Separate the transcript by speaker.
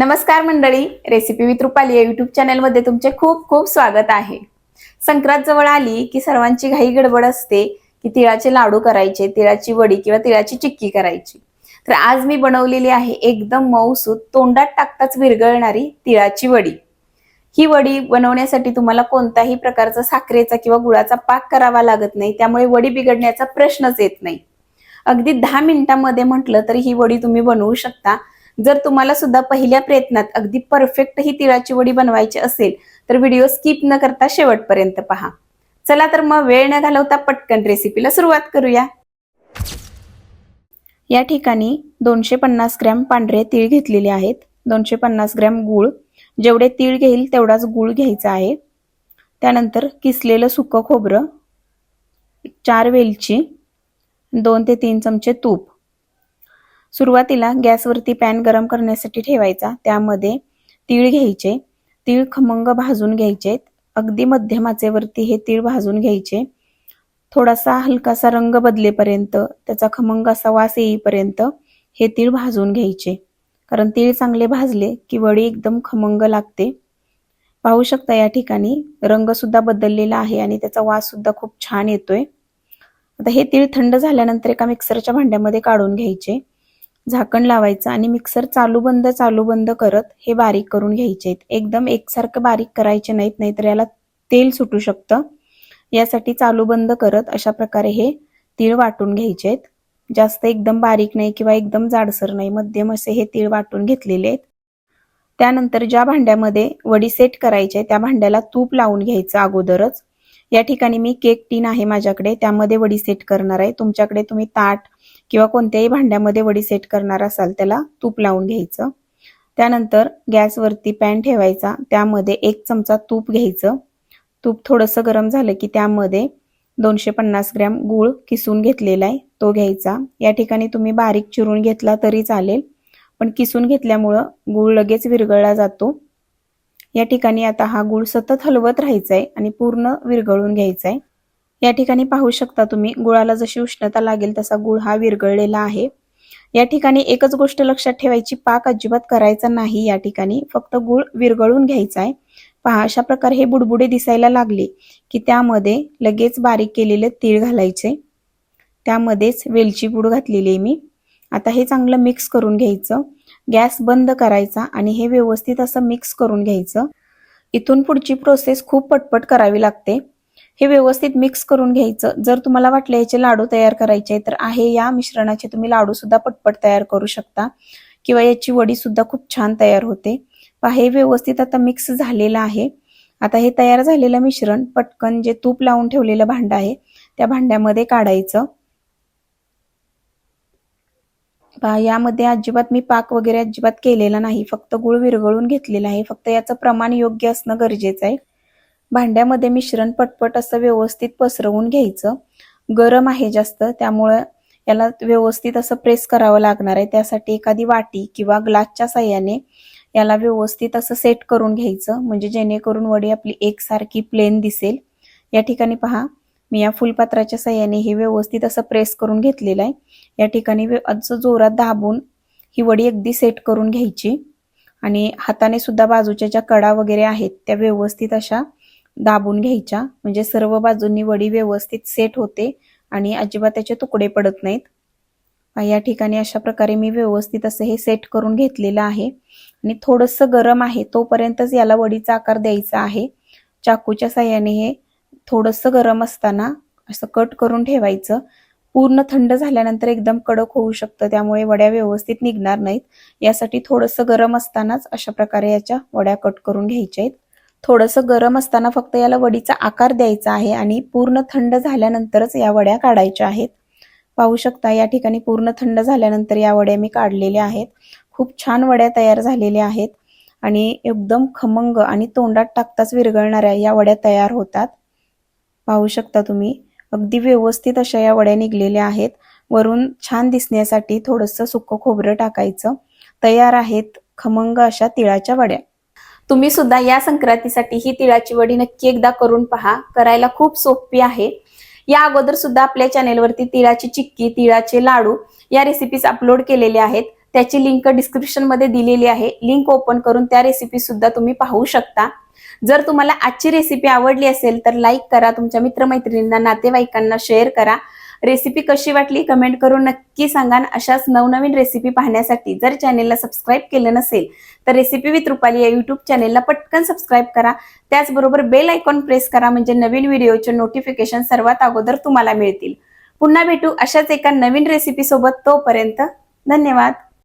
Speaker 1: नमस्कार मंडळी recipe with Rupali या युट्यूब चॅनलमध्ये तुमचे खूप खूप स्वागत आहे. संक्रांत जवळ आली की सर्वांची घाई गडबड असते की तिळाचे लाडू करायचे तिळाची वडी किंवा तिळाची चिक्की करायची. तर आज मी बनवलेली आहे एकदम मऊसूत तोंडात टाकताच विरघळणारी तिळाची वडी. ही वडी बनवण्यासाठी तुम्हाला कोणताही प्रकारचा साखरेचा किंवा गुळाचा पाक करावा लागत नाही त्यामुळे वडी बिघडण्याचा प्रश्नच येत नाही. अगदी दहा मिनिटांमध्ये म्हटलं तरी ही वडी तुम्ही बनवू शकता. जर तुम्हाला सुद्धा पहिल्या प्रयत्नात अगदी परफेक्ट ही तिळाची वडी बनवायची असेल तर व्हिडिओ स्किप न करता शेवटपर्यंत पहा. चला तर मग वेळ न घालवता पटकन रेसिपीला सुरुवात करूया. या ठिकाणी दोनशे पन्नास ग्रॅम पांढरे तीळ घेतलेले आहेत. दोनशे पन्नास ग्रॅम गूळ. जेवढे तीळ घेईल तेवढाच गूळ घ्यायचा आहे. त्यानंतर किसलेलं सुकं खोबरं चार वेलची दोन ते तीन चमचे तूप सुरुवातीला गॅसवरती पॅन गरम करण्यासाठी ठेवायचा. त्यामध्ये तीळ घ्यायचे. तीळ खमंग भाजून घ्यायचे. अगदी मध्यमाचेवरती हे तीळ भाजून घ्यायचे. थोडासा हलकासा रंग बदलेपर्यंत त्याचा खमंग असा वास येईपर्यंत हे तीळ भाजून घ्यायचे. कारण तीळ चांगले भाजले की वडी एकदम खमंग लागते. पाहू शकता या ठिकाणी रंग सुद्धा बदललेला आहे आणि त्याचा वास सुद्धा खूप छान येतोय. आता हे तीळ थंड झाल्यानंतर एका मिक्सरच्या भांड्यामध्ये काढून घ्यायचे. झाकण लावायचं आणि मिक्सर चालू बंद चालू बंद करत हे बारीक करून घ्यायचे एकदम एकसारखं बारीक करायचे नाहीत नाहीतर याला तेल सुटू शकतं. यासाठी चालू बंद करत अशा प्रकारे हे तीळ वाटून घ्यायचे आहेत. जास्त एकदम बारीक नाही किंवा एकदम जाडसर नाही मध्यम असे हे तीळ वाटून घेतलेले आहेत. त्यानंतर ज्या भांड्यामध्ये वडी सेट करायचे त्या भांड्याला तूप लावून घ्यायचं अगोदरच. या ठिकाणी मी केक टीन आहे माझ्याकडे त्यामध्ये वडी सेट करणार आहे. तुमच्याकडे तुम्ही ताट किंवा कोणत्याही भांड्यामध्ये वडी सेट करणार असाल त्याला तूप लावून घ्यायचं. त्यानंतर गॅसवरती पॅन ठेवायचा. त्यामध्ये एक चमचा तूप घ्यायचं. तूप थोडंसं गरम झालं की त्यामध्ये दोनशे पन्नास ग्रॅम गूळ किसून घेतलेला आहे तो घ्यायचा. या ठिकाणी तुम्ही बारीक चिरून घेतला तरी चालेल पण किसून घेतल्यामुळं गूळ लगेच विरघळला जातो. या ठिकाणी आता हा गूळ सतत हलवत राहायचा आहे आणि पूर्ण विरघळून घ्यायचा आहे या ठिकाणी पाहू शकता तुम्ही गुळाला जशी उष्णता लागेल तसा गुळ हा विरघळलेला आहे. या ठिकाणी एकच गोष्ट लक्षात ठेवायची पाक अजिबात करायचा नाही या ठिकाणी फक्त गुळ विरघळून घ्यायचा आहे. पहा अशा प्रकारे हे बुडबुडे दिसायला लागले की त्यामध्ये लगेच बारीक केलेले तीळ घालायचे. त्यामध्येच वेलची पूड घातलेली आहे मी. आता हे चांगलं मिक्स करून घ्यायचं. गॅस बंद करायचा आणि हे व्यवस्थित असं मिक्स करून घ्यायचं. इथून पुढची प्रोसेस खूप पटपट करावी लागते. हे व्यवस्थित मिक्स करून घ्यायचं. जर तुम्हाला वाटलं याचे लाडू तयार करायचे तर आहे या मिश्रणाचे तुम्ही लाडू सुद्धा पटपट तयार करू शकता. किंवा याची वडी सुद्धा खूप छान तयार होते. पहा हे व्यवस्थित आता मिक्स झालेलं आहे. आता हे तयार झालेलं मिश्रण पटकन जे तूप लावून ठेवलेलं भांड आहे त्या भांड्यामध्ये काढायचं. पहा यामध्ये अजिबात मी पाक वगैरे अजिबात केलेला नाही. फक्त गुळ विरघळून घेतलेला आहे. फक्त याचं प्रमाण योग्य असणं गरजेचं आहे. भांड्यामध्ये मिश्रण पटपट असं व्यवस्थित पसरवून घ्यायचं. गरम आहे जास्त त्यामुळं याला व्यवस्थित असं प्रेस करावं लागणार आहे. त्यासाठी एखादी वाटी किंवा ग्लासच्या साह्याने याला व्यवस्थित असं सेट करून घ्यायचं. म्हणजे जेणेकरून वडी आपली एकसारखी प्लेन दिसेल. या ठिकाणी पहा मी या फुलपात्राच्या साह्याने हे व्यवस्थित असं प्रेस करून घेतलेलं आहे. या ठिकाणी असं जोरात दाबून ही वडी अगदी सेट करून घ्यायची. आणि हाताने सुद्धा बाजूच्या ज्या कडा वगैरे आहेत त्या व्यवस्थित अशा दाबून घ्यायच्या. म्हणजे सर्व बाजूंनी वडी व्यवस्थित सेट होते आणि अजिबात त्याचे तुकडे पडत नाहीत. या ठिकाणी अशा प्रकारे मी व्यवस्थित असं हे सेट करून घेतलेलं आहे. आणि थोडंसं गरम आहे तोपर्यंतच याला वडीचा आकार द्यायचा आहे. चाकूच्या साह्याने हे थोडंसं गरम असताना असं कट करून ठेवायचं. पूर्ण थंड झाल्यानंतर एकदम कडक होऊ शकतं त्यामुळे वड्या व्यवस्थित निघणार नाहीत. यासाठी थोडंसं गरम असतानाच अशा प्रकारे याच्या वड्या कट करून घ्यायच्या आहेत. थोडंसं गरम असताना फक्त याला वडीचा आकार द्यायचा आहे आणि पूर्ण थंड झाल्यानंतरच या वड्या काढायच्या आहेत. पाहू शकता या ठिकाणी पूर्ण थंड झाल्यानंतर या वड्या मी काढलेल्या आहेत. खूप छान वड्या तयार झालेल्या आहेत आणि एकदम खमंग आणि तोंडात टाकताच विरघळणाऱ्या या वड्या तयार होतात. पाहू शकता तुम्ही अगदी व्यवस्थित अशा या वड्या निघलेल्या आहेत. वरून छान दिसण्यासाठी थोडंसं सुकं खोबरं टाकायचं. तयार आहेत खमंग अशा तिळाच्या वड्या. तुम्ही सुद्धा या संक्रांतीसाठी ही तिळाची वडी नक्की एकदा करून पहा. करायला खूप सोपी आहे. या अगोदर सुद्धा आपल्या चॅनेलवरती तिळाची चिक्की तिळाचे लाडू या रेसिपीज अपलोड केलेल्या आहेत. त्याची लिंक डिस्क्रिप्शनमध्ये दिलेली आहे. लिंक ओपन करून त्या रेसिपी सुद्धा तुम्ही पाहू शकता. जर तुम्हाला आजची रेसिपी आवडली असेल तर लाईक करा. तुमच्या मित्रमैत्रिणींना नातेवाईकांना शेअर करा. रेसिपी कशी वाटली कमेंट करून नक्की सांगा अशाच नवनवीन रेसिपी पाहण्यासाठी जर चॅनेलला सबस्क्राईब केलं नसेल तर रेसिपी विथ रुपाली या युट्यूब चॅनेलला पटकन सबस्क्राईब करा. त्याचबरोबर बेल आयकॉन प्रेस करा म्हणजे नवीन व्हिडिओचे नोटिफिकेशन सर्वात अगोदर तुम्हाला मिळतील. पुन्हा भेटू अशाच एका नवीन रेसिपी सोबत तोपर्यंत धन्यवाद.